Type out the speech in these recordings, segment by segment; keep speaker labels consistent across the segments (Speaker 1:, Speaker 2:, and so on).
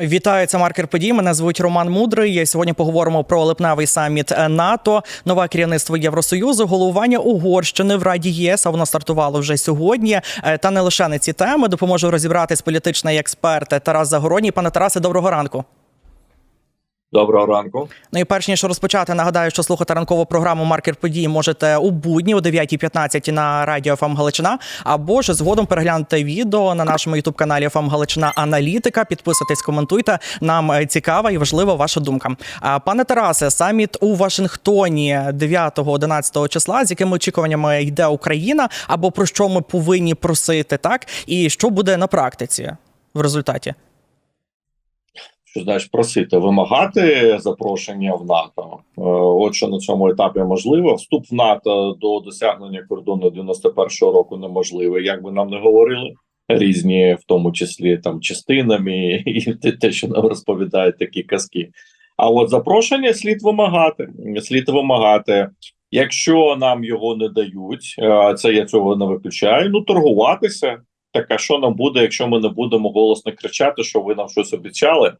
Speaker 1: Вітаю, це маркер подій. Мене звуть Роман Мудрий. Сьогодні поговоримо про липневий саміт НАТО, нове керівництво Євросоюзу, головування Угорщини в Раді ЄС. А воно стартувало вже сьогодні. Е, Та не лише на ці теми допоможе розібратись політичний експерт Тарас Загородній. Пане Тарасе, доброго ранку.
Speaker 2: Доброго ранку.
Speaker 1: Ну і перш ніж розпочати, нагадаю, що слухати ранкову програму Маркер подій можете у будні о 9.15 на радіо ФМ Галичина, або ж згодом переглянути відео на нашому ютуб каналі ФМ Галичина Аналітика. Підписуйтесь, коментуйте. Нам е, цікава і важлива ваша думка. Пане Тарасе, саміт у Вашингтоні 9-11 числа. З якими очікуваннями йде Україна, або про що ми повинні просити, так і що буде на практиці в результаті?
Speaker 2: Що знаєш, просити вимагати запрошення в НАТО. Е, От що на цьому етапі можливо. Вступ в НАТО до досягнення кордону 91-го року неможливий. Як би нам не говорили, різні, в тому числі там частинами, і те- те, що нам розповідають такі казки. А от запрошення слід вимагати. Слід вимагати. Якщо нам його не дають, е, це я цього не виключаю. Ну торгуватися. Так а що нам буде, якщо ми не будемо голосно кричати, що ви нам щось обіцяли?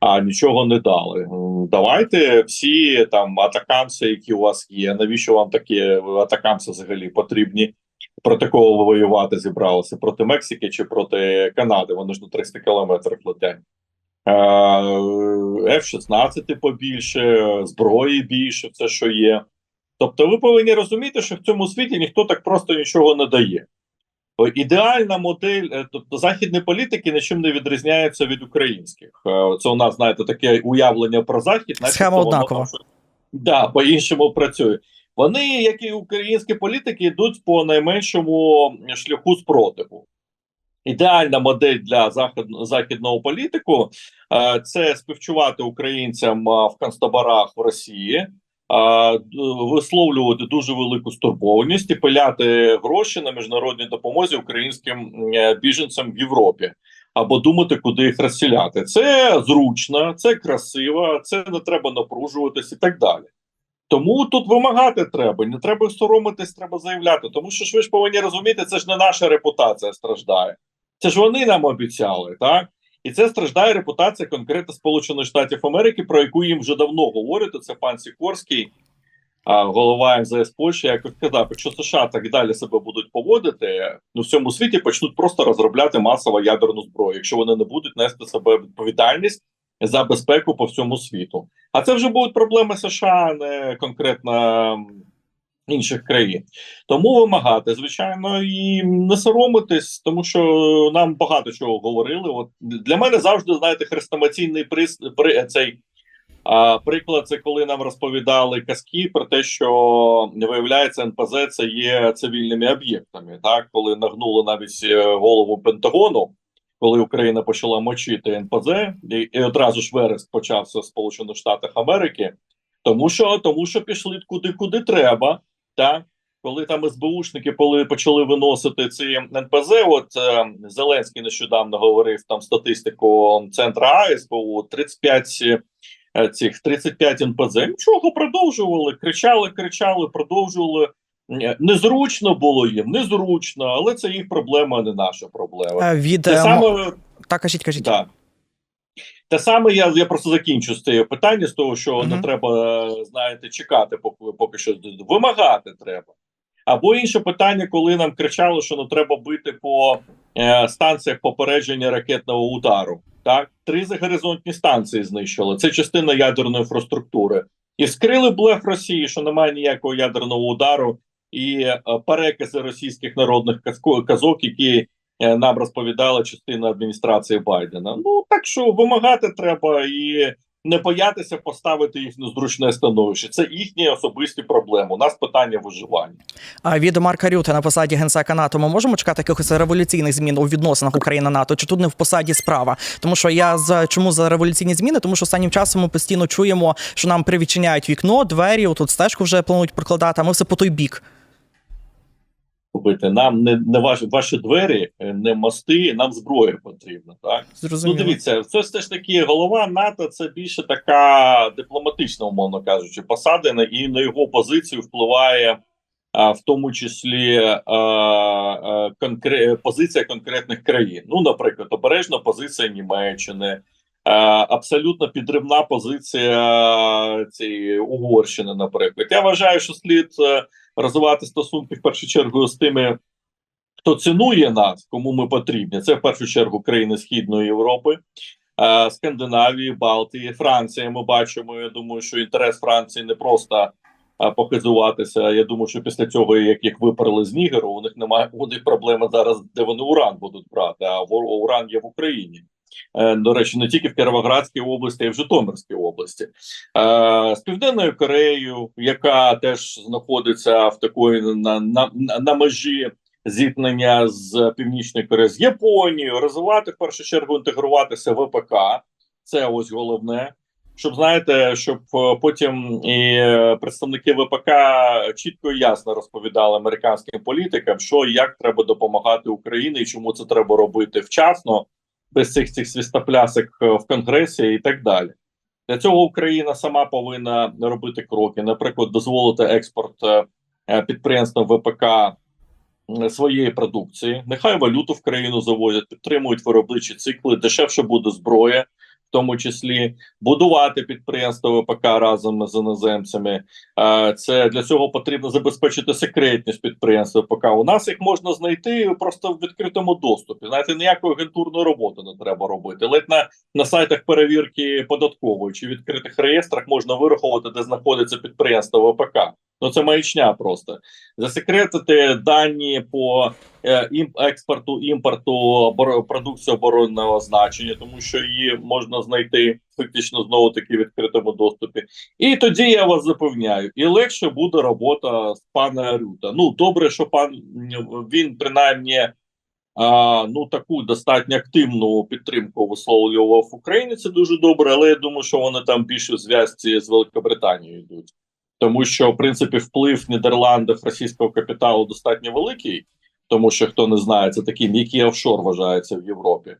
Speaker 2: А нічого не дали. Давайте всі там атакамси, які у вас є. Навіщо вам такі атакамси взагалі потрібні? Проти кого воювати зібралися? Проти Мексики чи проти Канади? Вони ж на 300 кілометрів летять. Е, F-16 побільше, зброї більше, все, що є. Тобто, ви повинні розуміти, що в цьому світі ніхто так просто нічого не дає. О, Ідеальна модель, е, тобто західні політики нічим не відрізняються від українських. Е, Це у нас, знаєте, таке уявлення про захід,
Speaker 1: Схема однакова.
Speaker 2: Да, по-іншому працює. Вони, як і українські політики, йдуть по найменшому шляху спротиву. Ідеальна модель для захід, західного політику е, це співчувати українцям е, в концтаборах в Росії, е, висловлювати дуже велику стурбованість і пиляти гроші на міжнародній допомозі українським е, біженцям в Європі. Або думати, куди їх розселяти. Це зручно, це красиво, це не треба напружуватись і так далі. Тому тут вимагати треба, не треба соромитись, треба заявляти. Тому що ж ви ж повинні розуміти, це ж не наша репутація страждає. Це ж вони нам обіцяли, так? І це страждає репутація конкретно Сполучених Штатів Америки, про яку їм вже давно говорять. Це пан Сікорський, голова МЗС Польщі, як сказав, якщо США так далі себе будуть поводити, ну в цьому світі почнуть просто розробляти масово ядерну зброю, якщо вони не будуть нести себе відповідальність за безпеку по всьому світу. А це вже будуть проблеми США, не конкретно інших країн. Тому вимагати, звичайно, і не соромитись, тому що нам багато чого говорили. От для мене завжди знаєте хрестомаційний приз при цей. А приклад, це коли нам розповідали казки про те, що виявляється, НПЗ це є цивільними об'єктами. Так, коли нагнули навіть е, голову Пентагону, коли Україна почала мочити НПЗ, і, і одразу ж вереск почався в Сполучених Штатах Америки, тому що тому що пішли куди куди треба. Так, коли там СБУшники коли почали виносити ці НПЗ, от е, Зеленський нещодавно говорив там статистику центра АСБУ 35 е, цих 35 НПЗ. Нічого продовжували, кричали, кричали, продовжували. Е, Незручно було їм, незручно, але це їх проблема, а не наша проблема.
Speaker 1: Е, Від
Speaker 2: Те
Speaker 1: е,
Speaker 2: саме
Speaker 1: так, кажіть, кажіть.
Speaker 2: так. Те саме я, я просто закінчу з цієї питання, з того, що не треба, знаєте, чекати, поки, поки що вимагати треба. Або інше питання, коли нам кричали, що не треба бити по е, станціях попередження ракетного удару. Так, три загоризонтні станції знищили. Це частина ядерної інфраструктури. І вскрили блеф Росії, що немає ніякого ядерного удару, і е, перекази російських народних казок, які нам розповідала частина адміністрації Байдена. Ну так що вимагати треба і не боятися поставити їх в незручне становище. Це їхні особисті проблеми. У нас питання виживання.
Speaker 1: А від Марка Рюта на посаді генсека НАТО ми можемо чекати якихось революційних змін у відносинах України НАТО? Чи тут не в посаді справа? Тому що я за чому за революційні зміни? Тому що останнім часом ми постійно чуємо, що нам привідчиняють вікно, двері. Тут стежку вже планують прокладати. А ми все по той бік.
Speaker 2: Купити нам не, не ваші, ваші двері, е, не мости, нам зброя потрібна. Так
Speaker 1: Зрозуміло.
Speaker 2: ну дивіться, це все ж таки голова НАТО. Це більше така дипломатична, умовно кажучи, посада на- і на його позицію впливає. А в тому числі а, а, конкре... позиція конкретних країн. Ну, наприклад, обережна позиція Німеччини, абсолютно підривна позиція цієї Угорщини, наприклад. Я вважаю, що слід е, розвивати стосунки в першу чергу з тими, хто цінує нас, кому ми потрібні. Це в першу чергу країни Східної Європи. е, Скандинавії, Балтії, Франція. Ми бачимо. Я думаю, що інтерес Франції не просто а, похизуватися. Я думаю, що після цього, як їх виперли з Нігеру, у них немає у них проблеми зараз, де вони уран будуть брати. А уран є в Україні. Е, До речі, не тільки в Кіровоградській області, а й в Житомирській області. Е, З Південною Кореєю, яка теж знаходиться в такої на, на, на, межі зіткнення з Північною Кореєю, з Японією, розвивати в першу чергу інтегруватися в ВПК. Це ось головне. Щоб знаєте, щоб е, потім і представники ВПК чітко і ясно розповідали американським політикам, що і як треба допомагати Україні, і чому це треба робити вчасно, без цих цих свістоплясок е, в Конгресі і так далі. Для цього Україна сама повинна робити кроки, наприклад, дозволити експорт е, е, підприємствам ВПК своєї продукції. Нехай валюту в країну завозять, підтримують виробничі цикли, дешевше буде зброя, в тому числі будувати підприємства ВПК разом з іноземцями. Е, Це для цього потрібно забезпечити секретність підприємств ВПК. У нас їх можна знайти просто в відкритому доступі. Знаєте, ніякої агентурної роботи не треба робити. Ледь на, на сайтах перевірки податкової чи відкритих реєстрах можна вирахувати, де знаходиться підприємство ВПК. Ну це маячня просто засекретити дані по е, експорту імпорту продукції оборонного значення, тому що її можна знайти фактично знову таки в відкритому доступі. І тоді я вас запевняю, і легше буде робота з пана Рюта. Ну добре, що пан він принаймні. А, ну таку достатньо активну підтримку висловлював в Україні. Це дуже добре, але я думаю, що вони там більше зв'язці з Великобританією йдуть, тому що в принципі вплив Нідерландів російського капіталу достатньо великий, тому що хто не знає, це такий м'який офшор вважається в Європі.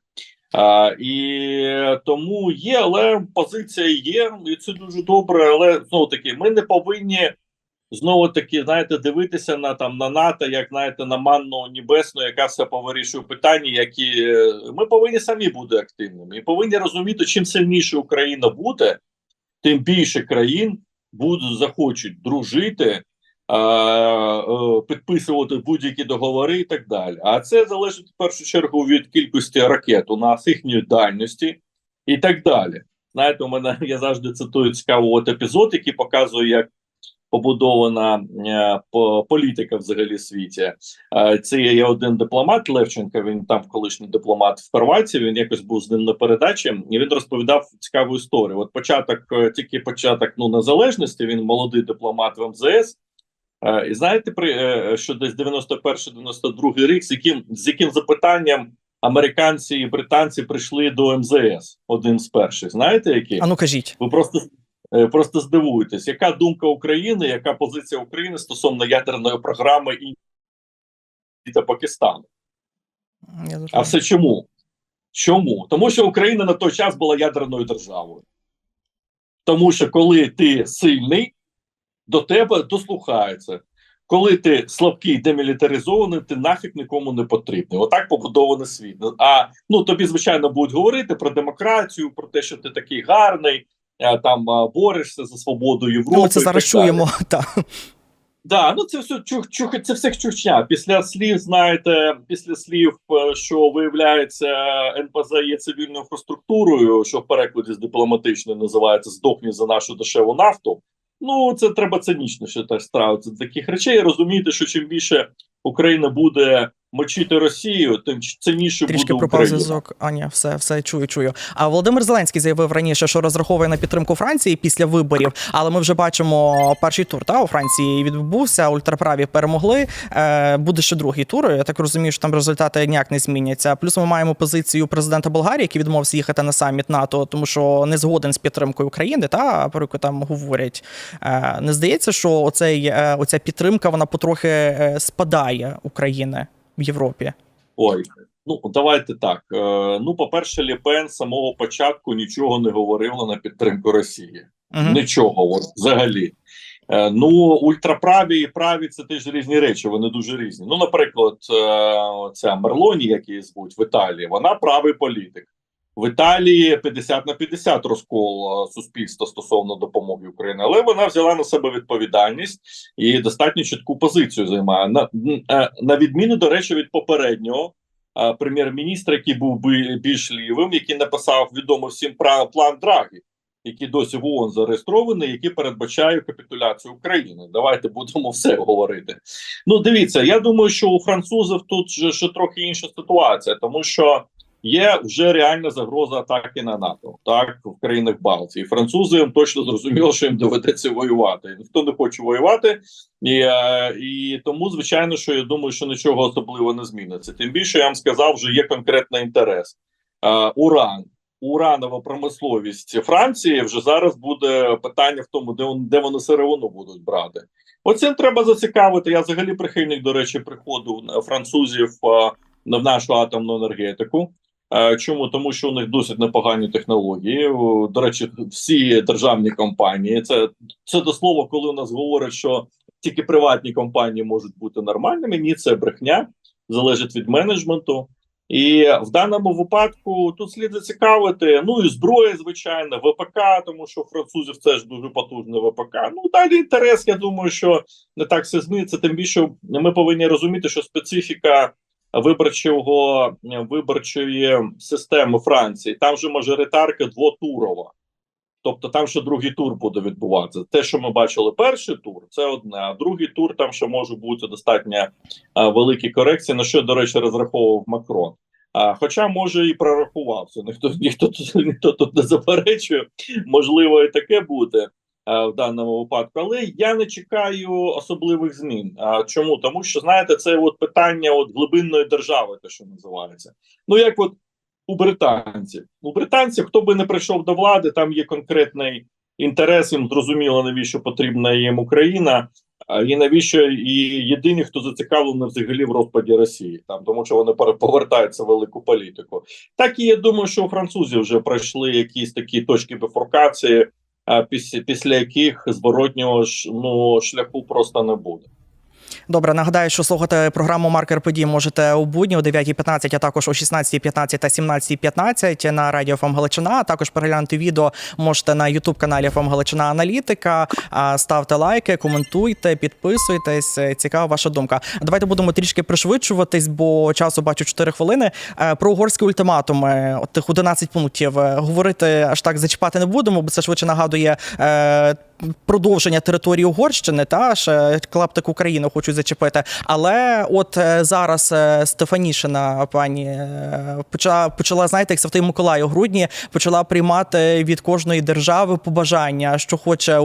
Speaker 2: А, і тому є, але позиція є, і це дуже добре. Але знову таки, ми не повинні знову таки, знаєте, дивитися на там на НАТО, як знаєте, на манну небесну, яка все повирішує питання, які е, ми повинні самі бути активними і повинні розуміти, чим сильніше Україна буде, тим більше країн будуть захочуть дружити. е, Підписувати будь-які договори і так далі. А це залежить в першу чергу від кількості ракет у нас, їхньої дальності і так далі. Знаєте, у мене я завжди цитую цікавий от епізод, який показує, як побудована е, по- політика взагалі світі. Е, це є один дипломат Левченко. Він там колишній дипломат в Хорватії. Він якось був з ним на передачі, і він розповідав цікаву історію. От початок, е, тільки початок ну незалежності. Він молодий дипломат в МЗС. І знаєте, при що десь 91-92 рік, з яким з яким запитанням американці і британці прийшли до МЗС один з перших. Знаєте, які
Speaker 1: А ну кажіть.
Speaker 2: ви просто просто здивуєтесь, яка думка України, яка позиція України стосовно ядерної програми Індії та Пакистану?
Speaker 1: Я
Speaker 2: А все чому? Чому? Тому що Україна на той час була ядерною державою. Тому що коли ти сильний, до тебе дослухаються. Коли ти слабкий, демілітаризований, ти нафіг нікому не потрібний. Отак побудований світ. А ну тобі, звичайно, будуть говорити про демократію, про те, що ти такий гарний, там борешся за свободу Європи.
Speaker 1: Ну, Ми це зараз
Speaker 2: так
Speaker 1: чуємо. Так.
Speaker 2: Да, ну це все чух, чух, це все чухня. Після слів, знаєте, після слів, е, що виявляється, НПЗ є цивільною інфраструктурою, що в перекладі з дипломатичної називається здохні за нашу дешеву нафту. Ну це треба цинічніше так ставитися до таких речей. Розуміти, що чим більше Україна буде мочити Росію, тим цінніше
Speaker 1: Трішки
Speaker 2: буде
Speaker 1: пропав зв'язок. А ні, все, все чую, чую. А Володимир Зеленський заявив раніше, що розраховує на підтримку Франції після виборів. Але ми вже бачимо перший тур. Та у Франції відбувся. Ультраправі перемогли. Е, буде ще другий тур. Я так розумію, що там результати ніяк не зміняться. Плюс ми маємо позицію президента Болгарії, який відмовився їхати на саміт НАТО, тому що не згоден з підтримкою України. Та про яку там говорять. Е, не здається, що оцей е, оця підтримка вона потрохи е, спадає України в Європі.
Speaker 2: Ой, ну давайте так. Е, ну, по-перше, Ліпен з самого початку нічого не говорила на підтримку Росії.
Speaker 1: Угу.
Speaker 2: Нічого, от, взагалі. Е, ну, ультраправі і праві це теж різні речі, вони дуже різні. Ну, наприклад, е, ця Мерлоні, як її звуть в Італії, вона правий політик. В Італії 50 на 50 розкол е, суспільства стосовно допомоги Україні, але вона взяла на себе відповідальність і достатньо чітку позицію займає. На, е, на відміну, до речі, від попереднього е, прем'єр-міністра, який був би більш лівим, який написав відомо всім пра- план Драгі, який досі в ООН зареєстрований, який передбачає капітуляцію України. Давайте будемо все говорити. Ну, дивіться, я думаю, що у французів тут ще трохи інша ситуація, тому що є вже реальна загроза атаки на НАТО, так в країнах Балтії. Французи точно зрозуміло, що їм доведеться воювати. Ніхто не хоче воювати, і, е, і тому, звичайно, що я думаю, що нічого особливо не зміниться. Тим більше я вам сказав, вже є конкретний інтерес. Е, Уран. Уранова промисловість Франції вже зараз буде питання в тому, де вон- де вони сировину будуть брати. Оцим треба зацікавити. Я взагалі прихильник, до речі, приходу французів е, в нашу атомну енергетику. Е, Чому тому, що у них досить непогані технології? До речі, всі державні компанії. Це це до слова, коли у нас говорять, що тільки приватні компанії можуть бути нормальними. Ні, це брехня, залежить від менеджменту. І в даному випадку тут слід зацікавити. Ну і зброя, звичайно, ВПК, тому що французів це ж дуже потужне ВПК. Ну далі інтерес. Я думаю, що не так все зміниться. Тим більше ми повинні розуміти, що специфіка виборчого виборчої системи Франції там же мажоритарка двотурова. Тобто там ще другий тур буде відбуватися. Те, що ми бачили, перший тур, це одне, а другий тур там ще може бути достатньо а, великі корекції, на що, до речі, розраховував Макрон. А, хоча, може, і прорахувався. Ніхто ніхто ніхто тут не заперечує, можливо, і таке буде в даному випадку. Але я не чекаю особливих змін. А чому? Тому що знаєте, це от питання от глибинної держави, те, що називається. Ну як от у британців. У британців, хто би не прийшов до влади, там є конкретний інтерес. Їм зрозуміло, навіщо потрібна їм Україна, і навіщо і єдині, хто зацікавлений взагалі в розпаді Росії, там тому що вони повертаються в велику політику. Так і я думаю, що у французів вже пройшли якісь такі точки бифуркації, після, після яких зворотнього ну шляху просто не буде.
Speaker 1: Добре, нагадаю, що слухати програму Маркер подій можете у будні о 9.15, а також о 16.15 та 17.15 на радіо ФМ Галичина. А також переглянути відео можете на Ютуб каналі ФМ Галичина Аналітика. Ставте лайки, коментуйте, підписуйтесь. Е, Цікава ваша думка. Давайте будемо трішки пришвидшуватись, бо часу бачу 4 хвилини. Е, Про угорські ультиматуми, тих 11 пунктів, е, говорити аж так зачіпати не будемо, бо це швидше нагадує. Продовження території Угорщини та ще клаптик України хочуть зачепити. Але от е, зараз е, Стефанішина пані е, почала почала, знаєте, як Святий Миколай у грудні почала приймати від кожної держави побажання, що хоче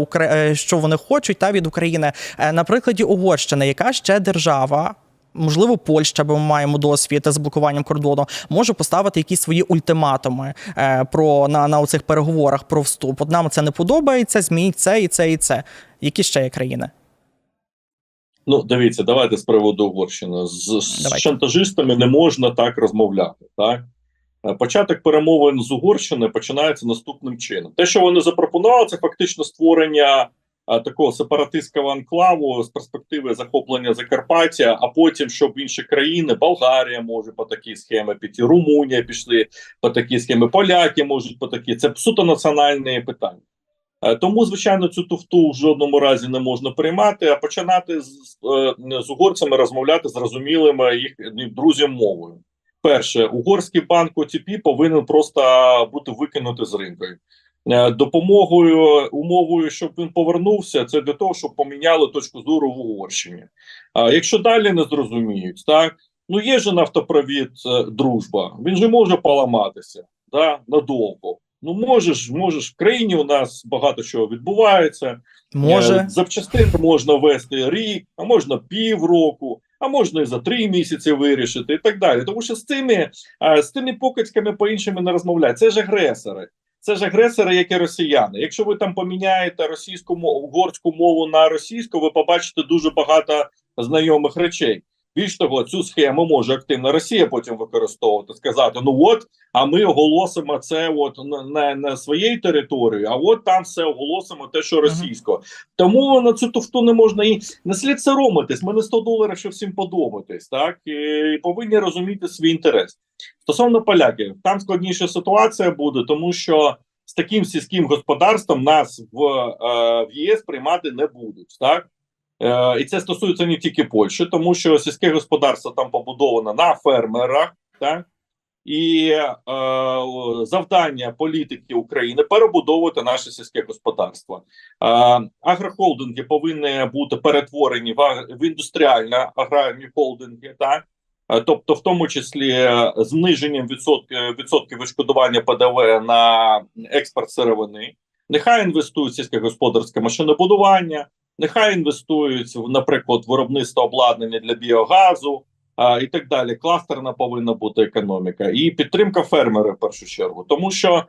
Speaker 1: що вони хочуть, та від України. На прикладі Угорщини, яка ще держава. Можливо, Польща, бо ми маємо досвід з блокуванням кордону, може поставити якісь свої ультиматуми е, про на, на оцих переговорах про вступ. От нам це не подобається, змініть це і це і це. Які ще є країни?
Speaker 2: Ну, дивіться, давайте з приводу Угорщини. З, з шантажистами не можна так розмовляти. Так? Е, Початок перемовин з Угорщини починається наступним чином. Те, що вони запропонували, це фактично створення такого сепаратистського анклаву з перспективи захоплення Закарпаття, а потім, щоб інші країни, Болгарія може по такій схемі піти, Румунія пішли по такій схемі, поляки можуть по такій. Це суто національні питання. Е, Тому, звичайно, цю туфту в жодному разі не можна приймати, а починати з, з, е, угорцями розмовляти зрозумілими їх друзям мовою. Перше, угорський банк ОТП повинен просто бути викинути з ринку. Е, Допомогою умовою, щоб він повернувся, це для того, щоб поміняли точку зору в Угорщині. А якщо далі не зрозуміють, так ну є же нафтопровід е, дружба, він же може поламатися да, надовго. Ну можеш, можеш в країні у нас багато чого відбувається.
Speaker 1: Може,
Speaker 2: Е, Запчастин можна вести рік, а можна півроку, а можна і за три місяці вирішити, і так далі. Тому що з цими, е, з цими покидьками по-іншому не розмовляють. Це ж агресори. Це ж агресори, як і росіяни. Якщо ви там поміняєте російську угорську мову на російську, ви побачите дуже багато знайомих речей. Більш того, цю схему може активно Росія потім використовувати, сказати: ну от, а ми оголосимо це от на, на, своїй території, а от там все оголосимо те, що російсько. Тому на цю туфту не можна і не слід соромитись. Ми не 100 доларів, щоб всім подобатись, так і, і повинні розуміти свій інтерес. Стосовно поляків, там складніша ситуація буде, тому що з таким сільським господарством нас в, е, в ЄС приймати не будуть, так. Е, і це стосується не тільки Польщі, тому що сільське господарство там побудовано на фермерах, так і е, завдання політики України перебудовувати наше сільське господарство. Е, агрохолдинги повинні бути перетворені в, в індустріальні аграрні холдинги, так Е, тобто, в тому числі е, зниженням відсотки, відсотків відшкодування ПДВ на експорт сировини. Нехай інвестують в сільськогосподарське машинобудування, нехай інвестують в, наприклад, виробництво обладнання для біогазу а, і так далі. Кластерна повинна бути економіка і підтримка фермерів в першу чергу, тому що е,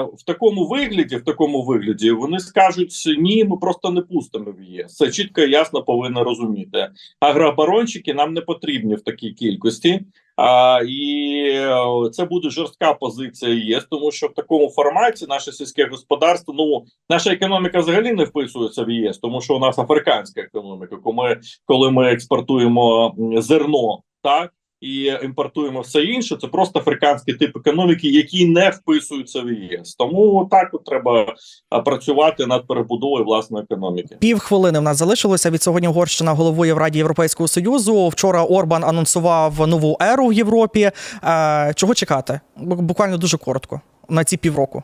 Speaker 2: в такому вигляді, в такому вигляді, вони скажуть ні, ми просто не пустимо в ЄС. Це чітко і ясно повинно розуміти. Агрооборонщики нам не потрібні в такій кількості. А, і е, це буде жорстка позиція ЄС, тому що в такому форматі наше сільське господарство, ну наша економіка взагалі не вписується в ЄС, тому що у нас африканська економіка. Коли ми, коли ми експортуємо зерно, так і імпортуємо все інше, це просто африканський тип економіки, який не вписується в ЄС. Тому так от треба працювати над перебудовою власної економіки.
Speaker 1: Пів хвилини в нас залишилося. Від сьогодні Угорщина головує в Раді Європейського союзу. Вчора Орбан анонсував нову еру в Європі. Е, чого чекати? Буквально дуже коротко на ці півроку.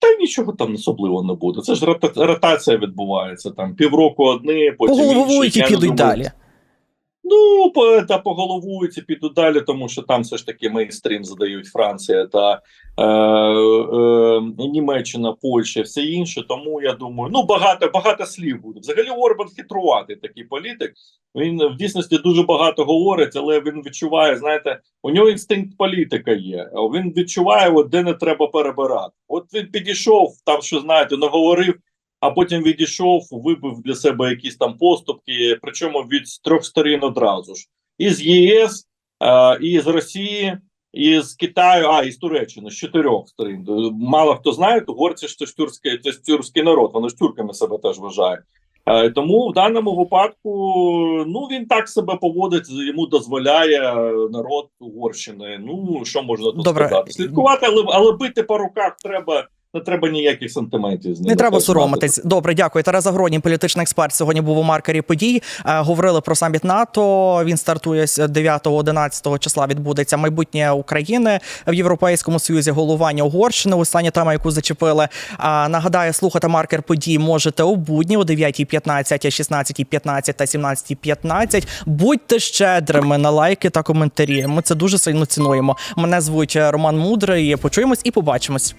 Speaker 2: Та нічого там особливо не буде. Це ж ротація відбувається там півроку одні, потім інші.
Speaker 1: підуть
Speaker 2: думаю,
Speaker 1: далі.
Speaker 2: Ну, по, та поголовують і підуть далі, тому що там все ж таки мейнстрім задають Франція та е, е, Німеччина, Польща, все інше. Тому я думаю, ну багато багато слів буде. Взагалі Орбан хитруватий такий політик. Він в дійсності дуже багато говорить, але він відчуває, знаєте, у нього інстинкт політика є. Він відчуває, от, де не треба перебирати. От він підійшов, там що знаєте, наговорив а потім відійшов, вибив для себе якісь там поступки, причому від трьох сторін одразу ж: і з ЄС, е, і з Росії, і з Китаю, а і з Туреччини, з чотирьох сторін. Мало хто знає, угорці ж це ж тюркський, це ж тюркський народ, вони ж тюрками себе теж вважають. Е, Тому в даному випадку ну він так себе поводить, йому дозволяє народ Угорщини. Ну що можна тут
Speaker 1: Добре.
Speaker 2: сказати? Слідкувати, але але бити по руках треба. Не треба ніяких сантиментів з ними.
Speaker 1: Не треба соромитись. Добре, дякую. Тарас Загородній, політичний експерт. Сьогодні був у маркері подій. Е, Говорили про саміт НАТО. Він стартує з 9-11 числа. Відбудеться майбутнє України в Європейському Союзі. Головування Угорщини. Остання тема, яку зачепили. А, Нагадаю, слухати маркер подій можете у будні о 9.15, 16.15 та 17.15. Будьте щедрими на лайки та коментарі. Ми це дуже сильно цінуємо. Мене звуть Роман Мудрий. Почуємось і побачимось.